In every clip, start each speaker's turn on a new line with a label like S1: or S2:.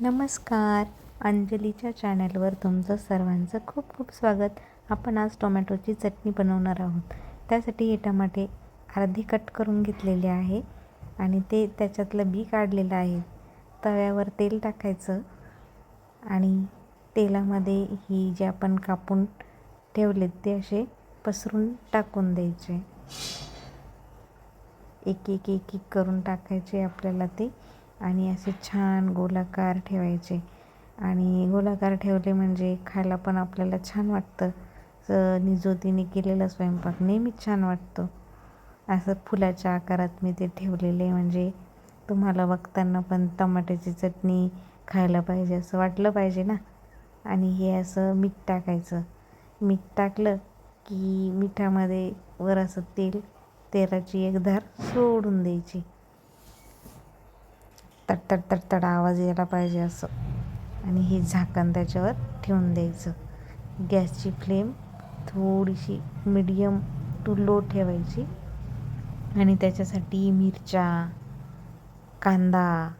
S1: नमस्कार. अंजलीच्या चॅनलवर तुमचं सर्वांचं खूप खूप स्वागत. आपण आज टोमॅटोची चटणी बनवणार आहोत. त्यासाठी हे टमाटे अर्धी कट करून घेतलेले आहे आणि ते त्याच्यातलं बी काढलेलं आहे. तव्यावर तेल टाकायचं आणि तेलामध्ये ही जे आपण कापून ठेवलेत ते असे पसरून टाकून द्यायचे. एक एक एक एक करून टाकायचे आपल्याला ते. आणि असे छान गोलाकार ठेवायचे. आणि गोलाकार ठेवले म्हणजे खायला पण आपल्याला छान वाटतं. स निजोतीने केलेला स्वयंपाक नेहमीच छान वाटतो. असं फुलाच्या आकारात मी ते ठेवलेले म्हणजे तुम्हाला बघताना पण टमाट्याची चटणी खायला पाहिजे असं वाटलं पाहिजे ना? आणि हे असं मीठ टाकायचं. मीठ टाकलं की मिठामध्ये वर असं तेल तेलाची एक धार सोडून द्यायची. तडतड तडतड आवाज यायला पाहिजे असं. आणि हे झाकण त्याच्यावर ठेवून द्यायचं. गॅसची फ्लेम थोडीशी मिडियम टू लो ठेवायची. आणि त्याच्यासाठी मिरच्या कांदा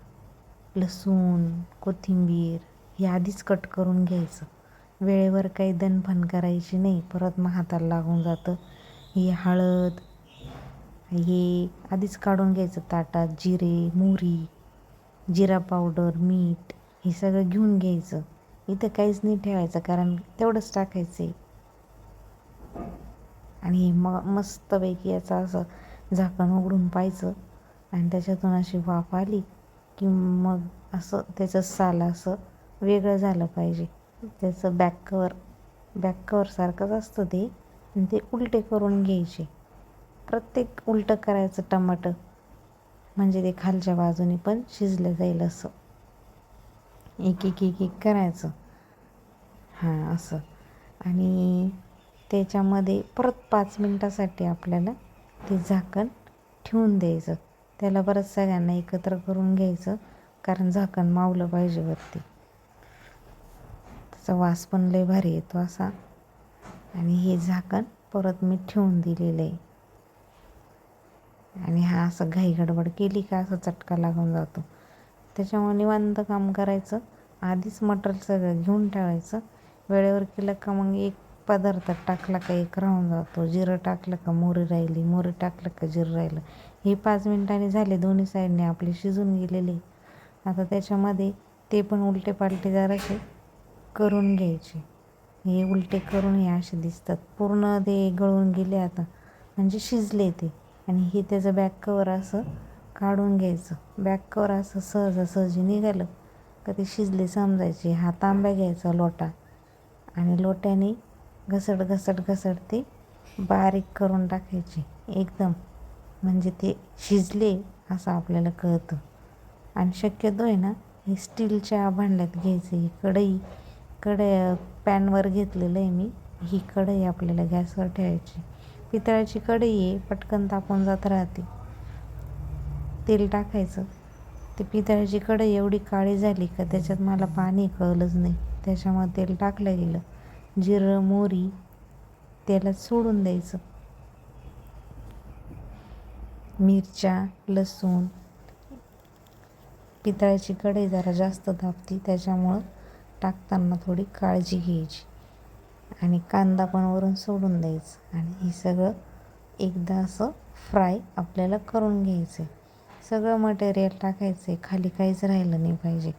S1: लसूण कोथिंबीर हे आधीच कट करून घ्यायचं. वेळेवर काही दणफण करायची नाही परत मग हाताला लागून जातं. ही हळद हे आधीच काढून घ्यायचं. ताटात जिरे मोहरी जिरा पावडर मीठ हे सगळं घेऊन घ्यायचं. इथं काहीच नाही ठेवायचं कारण तेवढंच टाकायचं आहे आणि म मस्तपैकी याचं असं झाकण उघडून पाहायचं. आणि त्याच्यातून अशी वाफ आली की मग असं त्याचं साल असं वेगळं झालं पाहिजे. त्याचं बॅक कवर बॅक कवरसारखंच असतं ते. आणि ते उलटे करून घ्यायचे. प्रत्येक उलटं करायचं टमाटं. म्हणजे ते खालच्या बाजूने पण शिजलं जाईल असं. एक एक एक एक करायचं. हां असं. आणि त्याच्यामध्ये परत पाच मिनटासाठी आपल्याला ते झाकण ठेवून द्यायचं. त्याला परत सगळ्यांना एकत्र करून घ्यायचं कारण झाकण मावलं पाहिजे वरती. त्याचा वास पण लय भारी येतो असा. आणि हे झाकण परत मी ठेवून दिलेलं आहे. आणि हा असं घाई गडबड केली का असं चटका लागून जातो. त्याच्यामुळे निवांत काम करायचं. आधीच मटेरियल सगळं घेऊन ठेवायचं. वेळेवर केलं का मग एक पदार्थ टाकला का एक राहून जातो. जिरं टाकलं का मोहरी राहिली मोहरी टाकलं का जिरं राहिलं. हे पाच मिनिटांनी झाले दोन्ही साईडने आपले शिजून गेलेले. आता त्याच्यामध्ये ते पण उलटे पालटे जरासे करून घ्यायचे. हे उलटे करून हे असे दिसतात. पूर्ण ते गळून गेले आता. म्हणजे शिजले ते. आणि हे त्याचं बॅक कवर असं काढून घ्यायचं. बॅक कवर असं सहजासहजी निघालं का ते शिजले समजायचे. हा तांब्या घ्यायचा लोटा आणि लोट्याने घसट घसट घसट ते बारीक करून टाकायचे. एकदम. म्हणजे ते शिजले असं आपल्याला कळतं. आणि शक्यतो आहे ना हे स्टीलच्या भांड्यात घ्यायचं. ही कढई कढई पॅनवर घेतलेलं आहे मी. ही कढई आपल्याला गॅसवर ठेवायची. पितळाची कढई आहे पटकन तापून जात राहते. तेल टाकायचं. ते पितळाची कढई एवढी काळी झाली का त्याच्यात मला पाणी कळलंच नाही. त्याच्यामुळे तेल टाकलं गेलं. जिरं मोरी तेलात सोडून द्यायचं. मिरच्या लसूण. पितळाची कढई जरा जास्त तापती त्याच्यामुळं टाकताना थोडी काळजी घ्यायची. आणि कांदा पण वरून सोडून द्यायचं. आणि हे सगळं एकदा असं फ्राय आपल्याला करून घ्यायचं आहे सगळं मटेरियल टाकायचं आहे खाली काहीच राहिलं नाही पाहिजे.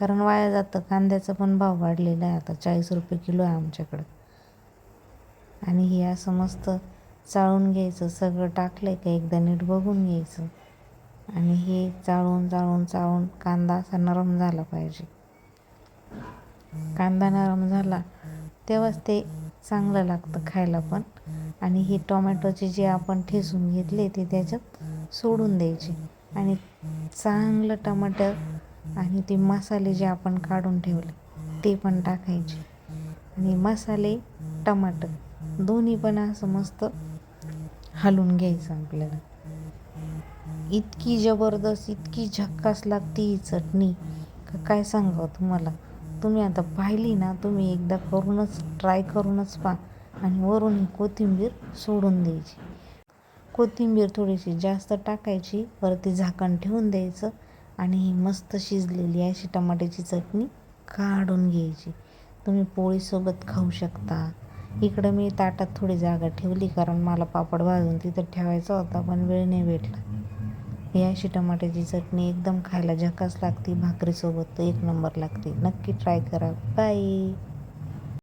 S1: कारण वाया जातं. कांद्याचा पण भाव वाढलेला आहे आता. चाळीस रुपये किलो आहे आमच्याकडं. आणि हे असं मस्त चाळून घ्यायचं. सगळं टाकलं आहे का एकदा नीट बघून घ्यायचं. आणि हे चाळून चाळून चाळून कांदा असा नरम झाला पाहिजे. कांदा नरम झाला तेव्हाच ते चांगलं लागतं खायला पण. आणि हे टोमॅटोचे जे आपण ठेसून घेतले ते त्याच्यात सोडून द्यायचे. आणि चांगलं टमाटर आणि ते मसाले जे आपण काढून ठेवले ते पण टाकायचे. आणि मसाले टमाटर दोन्ही पण असं मस्त हलवून घ्यायचं आपल्याला. इतकी जबरदस्त इतकी झक्कास लागते ही चटणी. का काय सांगावं तुम्हाला? तुम्ही आता पाहिली ना तुम्ही एकदा करूनच ट्राय करूनच पहा आणि वरून ही कोथिंबीर सोडून द्यायची. कोथिंबीर थोडीशी जास्त टाकायची वरती झाकण ठेवून द्यायचं आणि ही मस्त शिजलेली अशी टमाट्याची चटणी काढून घ्यायची. तुम्ही पोळीसोबत खाऊ शकता. इकडं मी ताटात थोडी जागा ठेवली कारण मला पापड भाजून तिथं ठेवायचा होता पण वेळ नाही भेटला. ही अशी टमाट्याची चटणी एकदम खायला झकास लागते भाकरीसोबत तर एक नंबर लागते. नक्की ट्राय करा. बाय